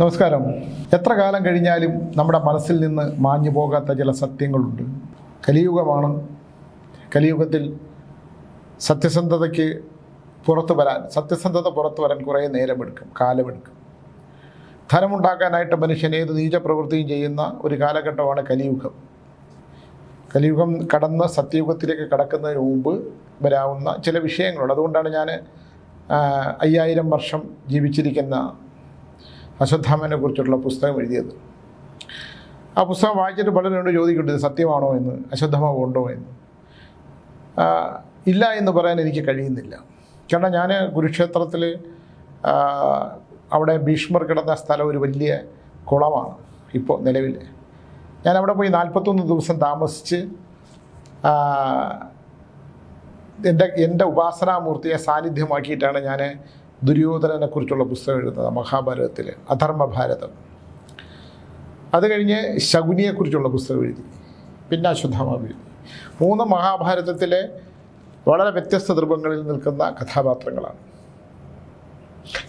നമസ്കാരം. എത്ര കാലം കഴിഞ്ഞാലും നമ്മുടെ മനസ്സിൽ നിന്ന് മാഞ്ഞു പോകാത്ത ചില സത്യങ്ങളുണ്ട്. കലിയുഗമാണ്. കലിയുഗത്തിൽ സത്യസന്ധതയ്ക്ക് പുറത്തു വരാൻ സത്യസന്ധത പുറത്തു വരാൻ കുറേ നേരമെടുക്കും കാലമെടുക്കും. ധനമുണ്ടാക്കാനായിട്ട് മനുഷ്യൻ ഏത് നീചപ്രവൃത്തിയും ചെയ്യുന്ന ഒരു കാലഘട്ടമാണ് കലിയുഗം. കലിയുഗം കടന്ന് സത്യയുഗത്തിലേക്ക് കടക്കുന്നതിന് മുമ്പ് വരാവുന്ന ചില വിഷയങ്ങളുണ്ട്. അതുകൊണ്ടാണ് ഞാൻ അയ്യായിരം വർഷം ജീവിച്ചിരിക്കുന്ന അശ്വത്ഥാമനെ കുറിച്ചുള്ള പുസ്തകം എഴുതിയത്. ആ പുസ്തകം വായിച്ചിട്ട് പലരോട് ചോദിക്കുന്നുണ്ട് സത്യമാണോ എന്ന്? അശ്വത്ഥമാവ് ഉണ്ടോ എന്ന്? ഇല്ല എന്ന് പറയാൻ എനിക്ക് കഴിയുന്നില്ല. കാരണം ഞാൻ കുരുക്ഷേത്രത്തിൽ അവിടെ ഭീഷ്മർ കിടന്ന സ്ഥലം ഒരു വലിയ കുളമാണ് ഇപ്പോൾ നിലവിൽ. ഞാൻ അവിടെ പോയി നാൽപ്പത്തൊന്ന് ദിവസം താമസിച്ച് എന്റെ എന്റെ ഉപാസനാമൂർത്തിയെ സാന്നിധ്യമാക്കിയിട്ടാണ് ഞാൻ ദുര്യോധനനെക്കുറിച്ചുള്ള പുസ്തകം എഴുതുന്നത് മഹാഭാരതത്തിൽ അധർമ്മഭാരതം. അത് കഴിഞ്ഞ് ശകുനിയെക്കുറിച്ചുള്ള പുസ്തകം എഴുതി. പിന്നെ അശ്വത്ഥാമാവ് എഴുതി. മൂന്ന് മഹാഭാരതത്തിലെ വളരെ വ്യത്യസ്ത ധ്രുവങ്ങളിൽ നിൽക്കുന്ന കഥാപാത്രങ്ങളാണ്.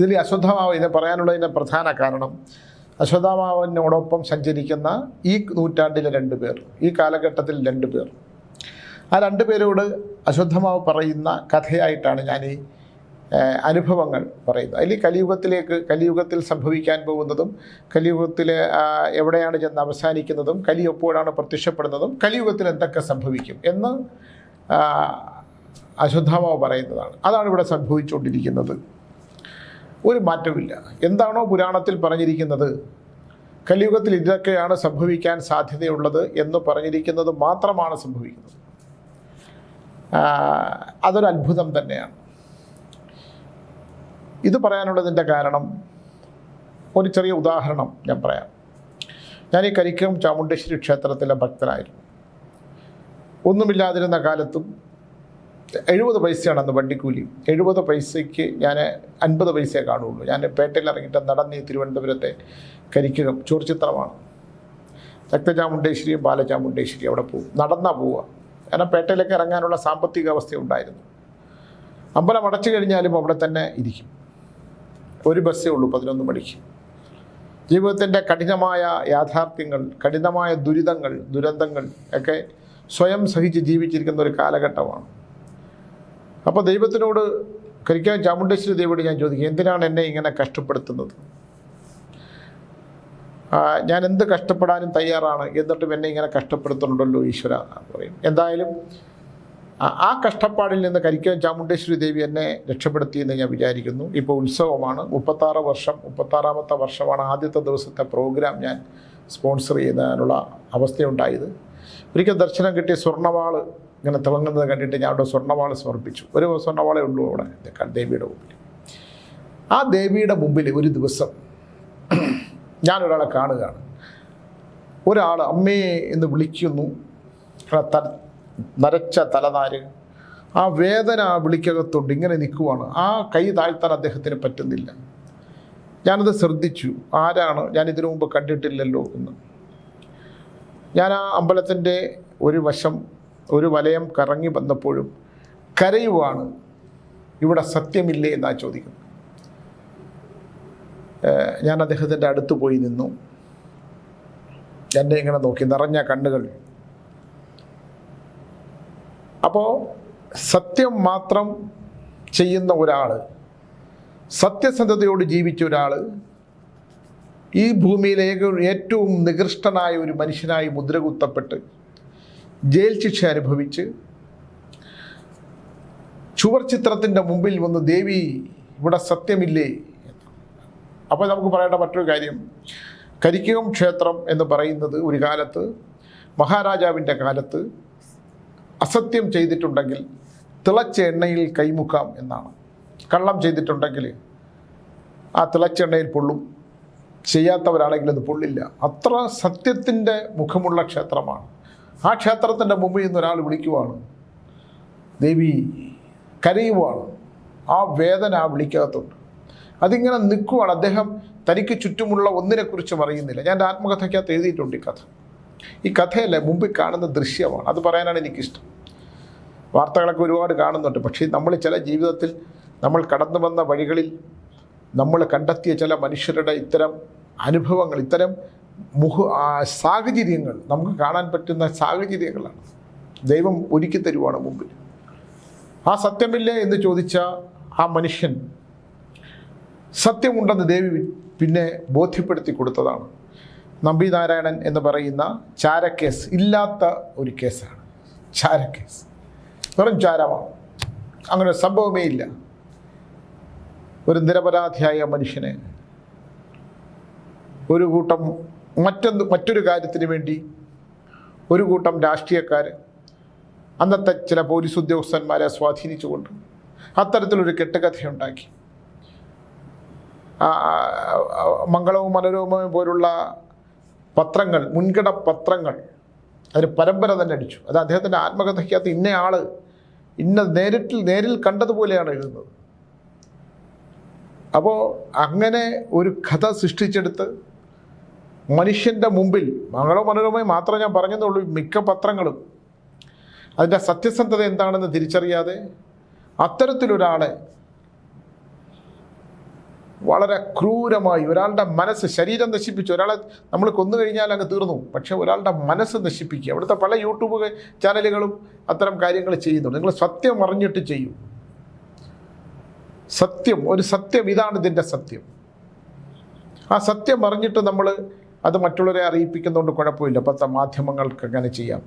ഇതിൽ അശ്വത്ഥമാവ് ഇതിനെ പറയാനുള്ളതിന്റെ പ്രധാന കാരണം അശ്വത്ഥമാവിനോടൊപ്പം സഞ്ചരിക്കുന്ന ഈ നൂറ്റാണ്ടിലെ രണ്ട് പേർ ഈ കാലഘട്ടത്തിൽ രണ്ട് പേർ. ആ രണ്ട് പേരോട് അശ്വത്ഥമാവ് പറയുന്ന കഥയായിട്ടാണ് ഞാൻ ഈ അനുഭവങ്ങൾ പറയുന്നു. അതിൽ കലിയുഗത്തിലേക്ക് കലിയുഗത്തിൽ സംഭവിക്കാൻ പോകുന്നതും കലിയുഗത്തിൽ എവിടെയാണ് ചെന്ന് അവസാനിക്കുന്നതും കലി എപ്പോഴാണ് പ്രത്യക്ഷപ്പെടുന്നതും കലിയുഗത്തിൽ എന്തൊക്കെ സംഭവിക്കും എന്ന് അശ്വത്ഥാമാവ് പറയുന്നതാണ്. അതാണ് ഇവിടെ സംഭവിച്ചുകൊണ്ടിരിക്കുന്നത്. ഒരു മാറ്റമില്ല എന്താണോ പുരാണത്തിൽ പറഞ്ഞിരിക്കുന്നത് കലിയുഗത്തിൽ ഇതൊക്കെയാണ് സംഭവിക്കാൻ സാധ്യതയുള്ളത് എന്ന് പറഞ്ഞിരിക്കുന്നത് മാത്രമാണ് സംഭവിക്കുന്നത്. അതൊരു അത്ഭുതം തന്നെയാണ്. ഇത് പറയാനുള്ളതിന്റെ കാരണം ഒരു ചെറിയ ഉദാഹരണം ഞാൻ പറയാം. ഞാൻ ഈ കരിക്കം ചാമുണ്ടേശ്വരി ക്ഷേത്രത്തിലെ ഭക്തനായിരുന്നു. ഒന്നുമില്ലാതിരുന്ന കാലത്തും എഴുപത് പൈസയാണ് അന്ന് വണ്ടിക്കൂലി. എഴുപത് പൈസയ്ക്ക് ഞാൻ അൻപത് പൈസയെ കാണുകയുള്ളൂ ഞാൻ പേട്ടയിൽ ഇറങ്ങിയിട്ട് നടന്ന് തിരുവനന്തപുരത്തെ കരിക്കകം ചോർച്ചിത്രമാണ് രക്തചാമുണ്ടേശ്വരിയും ബാലചാമുണ്ടേശ്വരിയും അവിടെ പോകും. നടന്നാ പോവുക. കാരണം പേട്ടയിലേക്ക് ഇറങ്ങാനുള്ള സാമ്പത്തിക അവസ്ഥ ഉണ്ടായിരുന്നു. അമ്പലം അടച്ചു കഴിഞ്ഞാലും അവിടെ തന്നെ ഇരിക്കും. ഒരു ബസ്സേ ഉള്ളൂ പതിനൊന്ന് മണിക്ക്. ജീവിതത്തിന്റെ കഠിനമായ യാഥാർത്ഥ്യങ്ങൾ കഠിനമായ ദുരിതങ്ങൾ ദുരന്തങ്ങൾ ഒക്കെ സ്വയം സഹിച്ച് ജീവിച്ചിരിക്കുന്ന ഒരു കാലഘട്ടമാണ്. അപ്പോൾ ദൈവത്തിനോട് കരിക്കാൻ ചാമുണ്ടേശ്വരി ദൈവോട് ഞാൻ ചോദിക്കും എന്തിനാണ് എന്നെ ഇങ്ങനെ കഷ്ടപ്പെടുത്തുന്നത്? ഞാൻ എന്ത് കഷ്ടപ്പെടാനും തയ്യാറാണ് എന്നിട്ടും എന്നെ ഇങ്ങനെ കഷ്ടപ്പെടുത്തുന്നുണ്ടല്ലോ ഈശ്വര പറയും. എന്തായാലും ആ- കഷ്ടപ്പാടിൽ നിന്ന് കരിക്കാൻ ചാമുണ്ടേശ്വരി ദേവി എന്നെ രക്ഷപ്പെടുത്തിയെന്ന് ഞാൻ വിചാരിക്കുന്നു. ഇപ്പോൾ ഉത്സവമാണ്. മുപ്പത്താറ് വർഷം മുപ്പത്താറാമത്തെ വർഷമാണ് ആദ്യത്തെ ദിവസത്തെ പ്രോഗ്രാം ഞാൻ സ്പോൺസർ ചെയ്യുന്നതിനുള്ള അവസ്ഥയുണ്ടായത്. ഒരിക്കൽ ദർശനം കിട്ടിയ സ്വർണവാൾ ഇങ്ങനെ തിളങ്ങുന്നത് കണ്ടിട്ട് ഞാൻ അവിടെ സ്വർണവാൾ സമർപ്പിച്ചു. ഒരു സ്വർണവാളേ ഉള്ളൂ അവിടെ ദേവിയുടെ മുമ്പിൽ. ആ ദേവിയുടെ മുമ്പിൽ ഒരു ദിവസം ഞാനൊരാളെ കാണുകയാണ്. ഒരാൾ അമ്മയെ എന്ന് വിളിക്കുന്നു. നരച്ച തലനാര്? ആ വേദന വിളിക്കകത്തുണ്ട് ഇങ്ങനെ നിൽക്കുവാണ്. ആ കൈ താഴ്ത്താൻ അദ്ദേഹത്തിന് പറ്റുന്നില്ല. ഞാനത് ശ്രദ്ധിച്ചു. ആരാണ്? ഞാൻ ഇതിനു മുമ്പ് കണ്ടിട്ടില്ലല്ലോ എന്ന്. ഞാൻ ആ അമ്പലത്തിന്റെ ഒരു വശം ഒരു വലയം കറങ്ങി വന്നപ്പോഴും കരയുവാണ്. ഇവിടെ സത്യമില്ലേ എന്നാ ചോദിക്കുന്നത്. ഞാൻ അദ്ദേഹത്തിന്റെ അടുത്ത് പോയി നിന്നു. എന്നെ ഇങ്ങനെ നോക്കി നിറഞ്ഞ കണ്ണുകൾ അപ്പോൾ സത്യം മാത്രം ചെയ്യുന്ന ഒരാൾ സത്യസന്ധതയോട് ജീവിച്ച ഒരാൾ ഈ ഭൂമിയിലെ ഏറ്റവും നികൃഷ്ടനായ ഒരു മനുഷ്യനായി മുദ്രകുത്തപ്പെട്ട് ജയിൽ ശിക്ഷ അനുഭവിച്ച് ചുവർ ചിത്രത്തിന്റെ മുമ്പിൽ വന്ന് ദേവി ഇവിടെ സത്യമില്ലേ? അപ്പോൾ നമുക്ക് പറയേണ്ട മറ്റൊരു കാര്യം കരിക്കകം ക്ഷേത്രം എന്ന് പറയുന്നത് ഒരു കാലത്ത് മഹാരാജാവിന്റെ കാലത്ത് അസത്യം ചെയ്തിട്ടുണ്ടെങ്കിൽ തിളച്ച എണ്ണയിൽ കൈമുക്കാം എന്നാണ്. കള്ളം ചെയ്തിട്ടുണ്ടെങ്കിൽ ആ തിളച്ച എണ്ണയിൽ പൊള്ളും. ചെയ്യാത്തവരാണെങ്കിൽ അത് പൊള്ളില്ല. അത്ര സത്യത്തിന്റെ മുഖമുള്ള ക്ഷേത്രമാണ്. ആ ക്ഷേത്രത്തിന്റെ മുമ്പിൽ നിന്ന് ഒരാൾ വിളിക്കുവാണ്. ദേവി കരയുവാണ്. ആ വേദന ആ വിളിക്കകത്തുണ്ട്. അതിങ്ങനെ നിൽക്കുവാണ്. അദ്ദേഹം തനിക്ക് ചുറ്റുമുള്ള ഒന്നിനെക്കുറിച്ചും അറിയുന്നില്ല. ഞാൻ ആത്മകഥയ്ക്കകത്ത് എഴുതിയിട്ടുണ്ട് ഈ കഥ. ഈ കഥയല്ല മുമ്പിൽ കാണുന്ന ദൃശ്യമാണ്. അത് പറയാനാണ് എനിക്കിഷ്ടം. വാർത്തകളൊക്കെ ഒരുപാട് കാണുന്നുണ്ട്. പക്ഷേ നമ്മൾ ചില ജീവിതത്തിൽ നമ്മൾ കടന്നു വന്ന വഴികളിൽ നമ്മൾ കണ്ടെത്തിയ ചില മനുഷ്യരുടെ ഇത്തരം അനുഭവങ്ങൾ ഇത്തരം മുഹ സാഹചര്യങ്ങൾ നമുക്ക് കാണാൻ പറ്റുന്ന സാഹചര്യങ്ങളാണ്. ദൈവം ഒരുക്കി തരുവാണ് മുമ്പിൽ. ആ സത്യമില്ലേ എന്ന് ചോദിച്ച ആ മനുഷ്യൻ സത്യമുണ്ടെന്ന് ദേവി പിന്നെ ബോധ്യപ്പെടുത്തി കൊടുത്തതാണ്. നമ്പി നാരായണൻ എന്ന് പറയുന്ന ചാരക്കേസ് ഇല്ലാത്ത ഒരു കേസാണ്. ചാരക്കേസ്. വെറും ചാരമാണ് അങ്ങനെ സംഭവമേ ഇല്ല. ഒരു നിരപരാധിയായ മനുഷ്യനെ ഒരു കൂട്ടം മറ്റൊന്ന് മറ്റൊരു കാര്യത്തിന് വേണ്ടി ഒരു കൂട്ടം രാഷ്ട്രീയക്കാർ അന്നത്തെ ചില പോലീസ് ഉദ്യോഗസ്ഥന്മാരെ സ്വാധീനിച്ചുകൊണ്ട് അത്തരത്തിലൊരു കെട്ടുകഥയുണ്ടാക്കി. മംഗളവും മനോരമയും പോലുള്ള പത്രങ്ങൾ മുൻകിട പത്രങ്ങൾ. അതിന് പരമ്പര തന്നെ അടിച്ചു. അത് അദ്ദേഹത്തിന്റെ ആത്മകഥയ്ക്കകത്ത് ഇന്നയാൾ ഇന്ന നേരിട്ടിൽ നേരിൽ കണ്ടതുപോലെയാണ് എഴുതുന്നത്. അപ്പോൾ അങ്ങനെ ഒരു കഥ സൃഷ്ടിച്ചെടുത്ത് മനുഷ്യന്റെ മുമ്പിൽ മംഗളോ മനോരമയും മാത്രമേ ഞാൻ പറഞ്ഞെന്നുള്ളൂ മിക്ക പത്രങ്ങളും അതിന്റെ സത്യസന്ധത എന്താണെന്ന് തിരിച്ചറിയാതെ അത്തരത്തിലൊരാളെ വളരെ ക്രൂരമായി ഒരാളുടെ മനസ്സ് ശരീരം നശിപ്പിച്ചു. ഒരാളെ നമ്മൾ കൊന്നു കഴിഞ്ഞാൽ അങ്ങ് തീർന്നു. പക്ഷേ ഒരാളുടെ മനസ്സ് നശിപ്പിക്കുക. അവിടുത്തെ പല യൂട്യൂബ് ചാനലുകളും അത്തരം കാര്യങ്ങൾ ചെയ്യുന്നുണ്ട്. നിങ്ങൾ സത്യം അറിഞ്ഞിട്ട് ചെയ്യൂ. സത്യം ഒരു സത്യം ഇതാണ് ഇതിന്റെ സത്യം. ആ സത്യം അറിഞ്ഞിട്ട് നമ്മൾ അത് മറ്റുള്ളവരെ അറിയിപ്പിക്കുന്നതുകൊണ്ട് കുഴപ്പമില്ല. ഇപ്പോഴത്തെ മാധ്യമങ്ങൾക്ക് അങ്ങനെ ചെയ്യാം.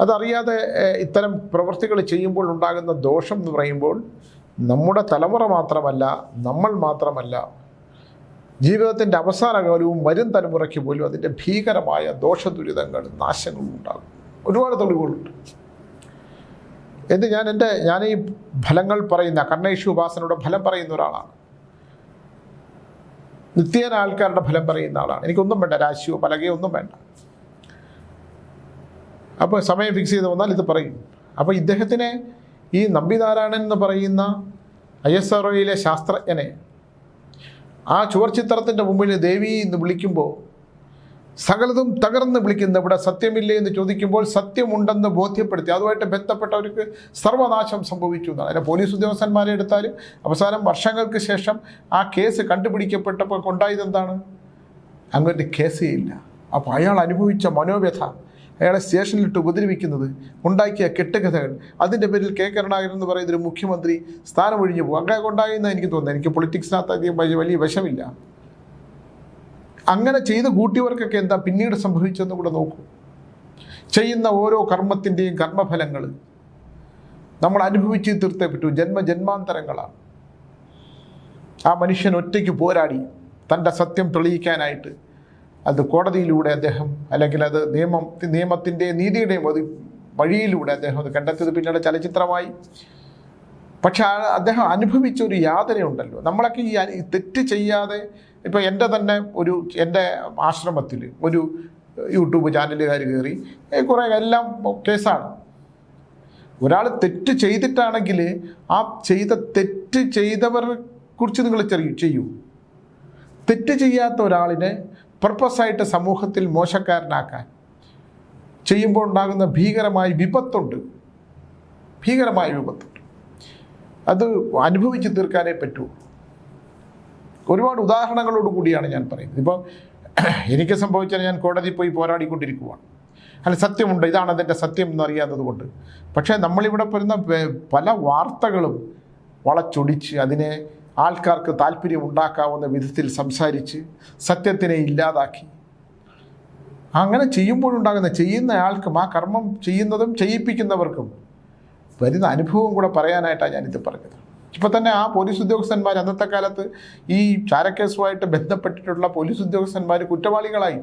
അതറിയാതെ ഇത്തരം പ്രവൃത്തികൾ ചെയ്യുമ്പോൾ ഉണ്ടാകുന്ന ദോഷം എന്ന് പറയുമ്പോൾ നമ്മുടെ തലമുറ മാത്രമല്ല നമ്മൾ മാത്രമല്ല ജീവിതത്തിന്റെ അവസാന കാലവും വരും തലമുറയ്ക്ക് പോലും അതിന്റെ ഭീകരമായ ദോഷദുരിതങ്ങൾ നാശങ്ങളും ഉണ്ടാകും. ഒരുപാട് തെളിവുകളുണ്ട്. എന്ത് ഞാൻ എന്റെ ഞാൻ ഈ ഫലങ്ങൾ പറയുന്ന കണ്ണേഷു ഉപാസനയുടെ ഫലം പറയുന്ന ഒരാളാണ്. നിത്യേന ആൾക്കാരുടെ ഫലം പറയുന്ന ആളാണ്. എനിക്കൊന്നും വേണ്ട രാശിയോ പലകയോ ഒന്നും വേണ്ട. അപ്പോൾ സമയം ഫിക്സ് ചെയ്ത് വന്നാൽ ഇത് പറയും. അപ്പോൾ ഇദ്ദേഹത്തിനെ ഈ നമ്പിനാരായണൻ എന്ന് പറയുന്ന ഐ എസ് ആർ ഒയിലെ ശാസ്ത്രജ്ഞനെ ആ ചുവർച്ചിത്രത്തിന്റെ മുമ്പിൽ ദേവി എന്ന് വിളിക്കുമ്പോൾ സകലതും തകർന്ന് വിളിക്കുന്ന ഇവിടെ സത്യമില്ലേ എന്ന് ചോദിക്കുമ്പോൾ സത്യമുണ്ടെന്ന് ബോധ്യപ്പെടുത്തി അതുമായിട്ട് ബന്ധപ്പെട്ടവർക്ക് സർവനാശം സംഭവിച്ചു എന്നാണ്. അതിനെ പോലീസ് ഉദ്യോഗസ്ഥന്മാരെ എടുത്താലും അവസാനം വർഷങ്ങൾക്ക് ശേഷം ആ കേസ് കണ്ടുപിടിക്കപ്പെട്ടപ്പോൾ ഉണ്ടായത് എന്താണ് അങ്ങോട്ട് കേസേ ഇല്ല. അപ്പോൾ അയാൾ അനുഭവിച്ച മനോവ്യഥ അയാളെ സ്റ്റേഷനിലിട്ട് ഉപദ്രവിക്കുന്നത് ഉണ്ടാക്കിയ കെട്ടുകഥകൾ. അതിന്റെ പേരിൽ കെ. കരുണാകരൻ എന്ന് പറയുന്ന ഒരു മുഖ്യമന്ത്രി സ്ഥാനമൊഴിഞ്ഞു പോകും. അങ്ങനെ ഉണ്ടായെന്ന് എനിക്ക് തോന്നുന്നു എനിക്ക് പൊളിറ്റിക്സിനകത്ത് അധികം വലിയ വലിയ വശമില്ല അങ്ങനെ ചെയ്ത് കൂട്ടിയവർക്കൊക്കെ എന്താ പിന്നീട് സംഭവിച്ചെന്ന് കൂടെ നോക്കൂ. ചെയ്യുന്ന ഓരോ കർമ്മത്തിന്റെയും കർമ്മഫലങ്ങൾ നമ്മൾ അനുഭവിച്ച് തീർത്തേ പറ്റൂ. ജന്മജന്മാന്തരങ്ങളാണ് ആ മനുഷ്യൻ ഒറ്റയ്ക്ക് പോരാടി. തന്റെ സത്യം തെളിയിക്കാനായിട്ട് അത് കോടതിയിലൂടെ അദ്ദേഹം അല്ലെങ്കിൽ അത് നിയമം നിയമത്തിന്റെ നീതിയുടെ വഴിയിലൂടെ അദ്ദേഹം അത് കണ്ടെത്തിയത്. പിന്നീട് ചലച്ചിത്രമായി. പക്ഷെ അദ്ദേഹം അനുഭവിച്ച ഒരു യാതനയുണ്ടല്ലോ നമ്മളൊക്കെ ഈ തെറ്റ് ചെയ്യാതെ ഇപ്പോൾ എന്റെ തന്നെ ഒരു എന്റെ ആശ്രമത്തിൽ ഒരു യൂട്യൂബ് ചാനലുകാർ കയറി കുറേ എല്ലാം കേസാണ്. ഒരാൾ തെറ്റ് ചെയ്തിട്ടാണെങ്കിൽ ആ ചെയ്ത തെറ്റ് ചെയ്തവരെ കുറിച്ച് നിങ്ങൾ ചെറിയ ചെയ്യൂ. തെറ്റ് ചെയ്യാത്ത ഒരാളിനെ പർപ്പസായിട്ട് സമൂഹത്തിൽ മോശക്കാരനാക്കാൻ ചെയ്യുമ്പോൾ ഉണ്ടാകുന്ന ഭീകരമായ വിപത്തുണ്ട്. ഭീകരമായ വിപത്തുണ്ട് അത് അനുഭവിച്ച് തീർക്കാനേ പറ്റൂ. ഒരുപാട് ഉദാഹരണങ്ങളോട് കൂടിയാണ് ഞാൻ പറയുന്നത്. ഇപ്പോൾ എനിക്ക് സംഭവിച്ചാൽ ഞാൻ കോടതിയിൽ പോയി പോരാടിക്കൊണ്ടിരിക്കുവാണ്. അല്ല സത്യമുണ്ട്. ഇതാണ് അതിന്റെ സത്യം എന്നറിയാത്തത് കൊണ്ട്. പക്ഷേ നമ്മളിവിടെ വരുന്ന പല വാർത്തകളും വളച്ചൊടിച്ച് അതിനെ ആൾക്കാർക്ക് താല്പര്യം ഉണ്ടാക്കാവുന്ന വിധത്തിൽ സംസാരിച്ച് സത്യത്തിനെ ഇല്ലാതാക്കി. അങ്ങനെ ചെയ്യുമ്പോഴുണ്ടാകുന്ന ചെയ്യുന്ന ആൾക്കും ആ കർമ്മം ചെയ്യുന്നതും ചെയ്യിപ്പിക്കുന്നവർക്കും വരുന്ന അനുഭവം കൂടെ പറയാനായിട്ടാണ് ഞാനിത് പറഞ്ഞത്. ഇപ്പോൾ തന്നെ ആ പോലീസ് ഉദ്യോഗസ്ഥന്മാർ അന്നത്തെ കാലത്ത് ഈ ചാരക്കേസുമായിട്ട് ബന്ധപ്പെട്ടിട്ടുള്ള പോലീസ് ഉദ്യോഗസ്ഥന്മാർ കുറ്റവാളികളായി.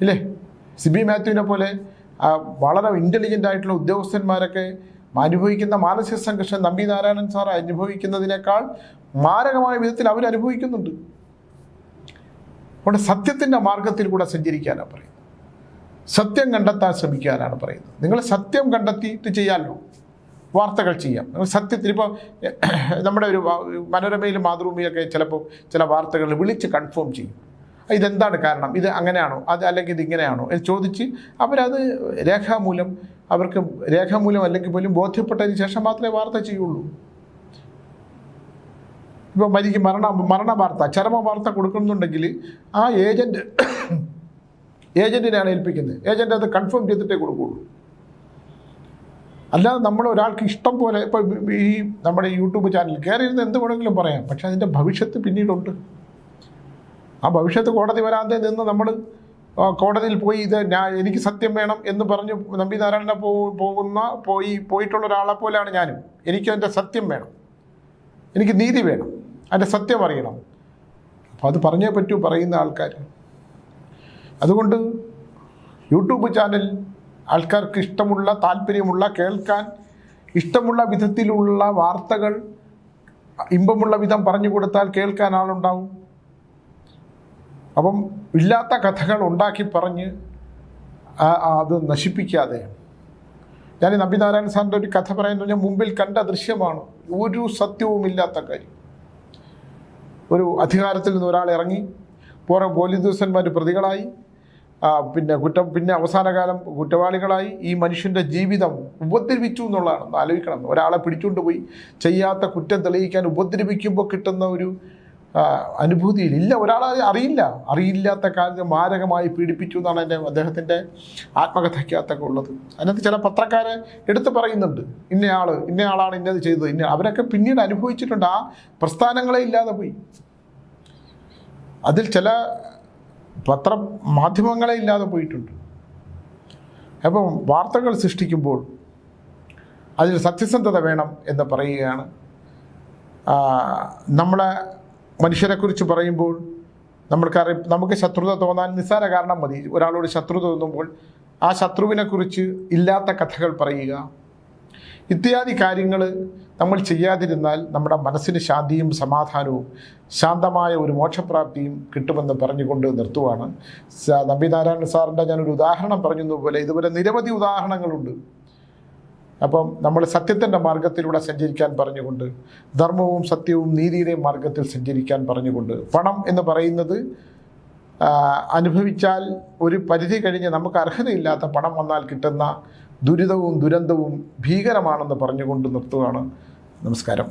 ഇല്ലേ? സിബി മാത്യുവിനെ പോലെ വളരെ ഇന്റലിജന്റ് ആയിട്ടുള്ള ഉദ്യോഗസ്ഥന്മാരൊക്കെ അനുഭവിക്കുന്ന മാനസിക സംഘർഷം നമ്പി നാരായണൻ സാർ അനുഭവിക്കുന്നതിനേക്കാൾ മാരകമായ വിധത്തിൽ അവർ അനുഭവിക്കുന്നുണ്ട്. അതുകൊണ്ട് സത്യത്തിന്റെ മാർഗത്തിൽ കൂടെ സഞ്ചരിക്കാനാണ് പറയുന്നത്. സത്യം കണ്ടെത്താൻ ശ്രമിക്കാനാണ് പറയുന്നത്. നിങ്ങൾ സത്യം കണ്ടെത്തിയിട്ട് ചെയ്യാമല്ലോ വാർത്തകൾ ചെയ്യാം. നിങ്ങൾ സത്യത്തിൽ ഇപ്പോൾ നമ്മുടെ ഒരു മനോരമയിലും മാതൃഭൂമിയൊക്കെ ചിലപ്പോൾ ചില വാർത്തകൾ വിളിച്ച് കൺഫേം ചെയ്യും. ഇതെന്താണ് കാരണം? ഇത് അങ്ങനെയാണോ? അത് അല്ലെങ്കിൽ ഇത് ഇങ്ങനെയാണോ? എന്ന് ചോദിച്ച് അവരത് രേഖാമൂലം അവർക്ക് രേഖാമൂലം അല്ലെങ്കിൽ പോലും ബോധ്യപ്പെട്ടതിന് ശേഷം മാത്രമേ വാർത്ത ചെയ്യുള്ളൂ. ഇപ്പോൾ മരിക്കും മരണ മരണ വാർത്ത ചരമ വാർത്ത കൊടുക്കുന്നുണ്ടെങ്കിൽ ആ ഏജന്റ് ഏജന്റിനെയാണ് ഏൽപ്പിക്കുന്നത്. ഏജന്റ് അത് കൺഫേം ചെയ്തിട്ടേ കൊടുക്കുകയുള്ളൂ. അല്ലാതെ നമ്മൾ ഒരാൾക്ക് ഇഷ്ടം പോലെ ഇപ്പോൾ ഈ നമ്മുടെ യൂട്യൂബ് ചാനൽ കയറിയിരുന്ന് എന്ത് വേണമെങ്കിലും പറയാം. പക്ഷേ അതിന്റെ ഭവിഷ്യത്ത് പിന്നീടുണ്ട്. ആ ഭവിഷ്യത്ത് കോടതി വരാതെ നിന്ന് നമ്മൾ കോടതിയിൽ പോയി ഇത് ഞാൻ എനിക്ക് സത്യം വേണം എന്ന് പറഞ്ഞ് നമ്പി നാരായണനെ പോകുന്ന പോയി പോയിട്ടുള്ള ഒരാളെ പോലെയാണ് ഞാനും. എനിക്ക് എന്റെ സത്യം വേണം. എനിക്ക് നീതി വേണം. അതിന്റെ സത്യം അറിയണം. അപ്പോൾ അത് പറഞ്ഞേ പറ്റൂ പറയുന്ന ആൾക്കാർ. അതുകൊണ്ട് യൂട്യൂബ് ചാനൽ ആൾക്കാർക്ക് ഇഷ്ടമുള്ള താല്പര്യമുള്ള കേൾക്കാൻ ഇഷ്ടമുള്ള വിധത്തിലുള്ള വാർത്തകൾ ഇമ്പമുള്ള വിധം പറഞ്ഞു കൊടുത്താൽ കേൾക്കാൻ ആളുണ്ടാവും. അപ്പം ഇല്ലാത്ത കഥകൾ ഉണ്ടാക്കി പറഞ്ഞ് അത് നശിപ്പിക്കാതെ. ഞാൻ നബിനാരായണ സാറിന്റെ ഒരു കഥ പറയുന്നത് മുമ്പിൽ കണ്ട ദൃശ്യമാണ്. ഒരു സത്യവുമില്ലാത്ത കാര്യം. ഒരു അധികാരത്തിൽ നിന്ന് ഒരാൾ ഇറങ്ങി പുറം പോലീസ് ഉദ്യോഗസ്ഥന്മാർ പ്രതികളായി പിന്നെ കുറ്റം പിന്നെ അവസാനകാലം കുറ്റവാളികളായി ഈ മനുഷ്യന്റെ ജീവിതം ഉപദ്രവിച്ചു എന്നുള്ളതാണ്. ആലോചിക്കണം. ഒരാളെ പിടിച്ചുകൊണ്ട് പോയി ചെയ്യാത്ത കുറ്റം തെളിയിക്കാൻ ഉപദ്രവിക്കുമ്പോൾ കിട്ടുന്ന ഒരു അനുഭൂതിയിൽ ഇല്ല. ഒരാളെ അറിയില്ല. അറിയില്ലാത്ത കാലത്ത് മാരകമായി പീഡിപ്പിച്ചു എന്നാണ് എന്റെ അദ്ദേഹത്തിന്റെ ആത്മകഥയ്ക്കകത്തൊക്കെ ഉള്ളത്. അതിനകത്ത് ചില പത്രക്കാരെ എടുത്തു പറയുന്നുണ്ട്. ഇന്നയാൾ ഇന്നയാളാണ് ഇന്നത് ചെയ്തത്. ഇന്ന അവരൊക്കെ പിന്നീട് അനുഭവിച്ചിട്ടുണ്ട്. ആ പ്രസ്ഥാനങ്ങളെ ഇല്ലാതെ പോയി. അതിൽ ചില പത്ര മാധ്യമങ്ങളെ ഇല്ലാതെ പോയിട്ടുണ്ട്. അപ്പം വാർത്തകൾ സൃഷ്ടിക്കുമ്പോൾ അതിൽ സത്യസന്ധത വേണം എന്ന് പറയുകയാണ്. നമ്മളെ മനുഷ്യരെക്കുറിച്ച് പറയുമ്പോൾ നമ്മൾക്കറി നമുക്ക് ശത്രുത തോന്നാൻ നിസ്സാര കാരണം മതി. ഒരാളോട് ശത്രു തോന്നുമ്പോൾ ആ ശത്രുവിനെക്കുറിച്ച് ഇല്ലാത്ത കഥകൾ പറയുക. ഇത്യാദി കാര്യങ്ങൾ നമ്മൾ ചെയ്യാതിരുന്നാൽ നമ്മുടെ മനസ്സിന് ശാന്തിയും സമാധാനവും ശാന്തമായ ഒരു മോക്ഷപ്രാപ്തിയും കിട്ടുമെന്ന് പറഞ്ഞുകൊണ്ട് നിർത്തുവാണ്. നമ്പി നമ്പിനാരായണ സാറിന്റെ ഞാനൊരു ഉദാഹരണം പറഞ്ഞതുപോലെ ഇതുപോലെ നിരവധി ഉദാഹരണങ്ങളുണ്ട്. അപ്പം നമ്മൾ സത്യത്തിന്റെ മാർഗത്തിലൂടെ സഞ്ചരിക്കാൻ പറഞ്ഞുകൊണ്ട് ധർമ്മവും സത്യവും നീതിയുടെയും മാർഗത്തിൽ സഞ്ചരിക്കാൻ പറഞ്ഞുകൊണ്ട് പണം എന്ന് പറയുന്നത് അനുഭവിച്ചാൽ ഒരു പരിധി കഴിഞ്ഞ് നമുക്ക് അർഹതയില്ലാത്ത പണം വന്നാൽ കിട്ടുന്ന ദുരിതവും ദുരന്തവും ഭീകരമാണെന്ന് പറഞ്ഞുകൊണ്ട് നിർത്തുകയാണ്. നമസ്കാരം.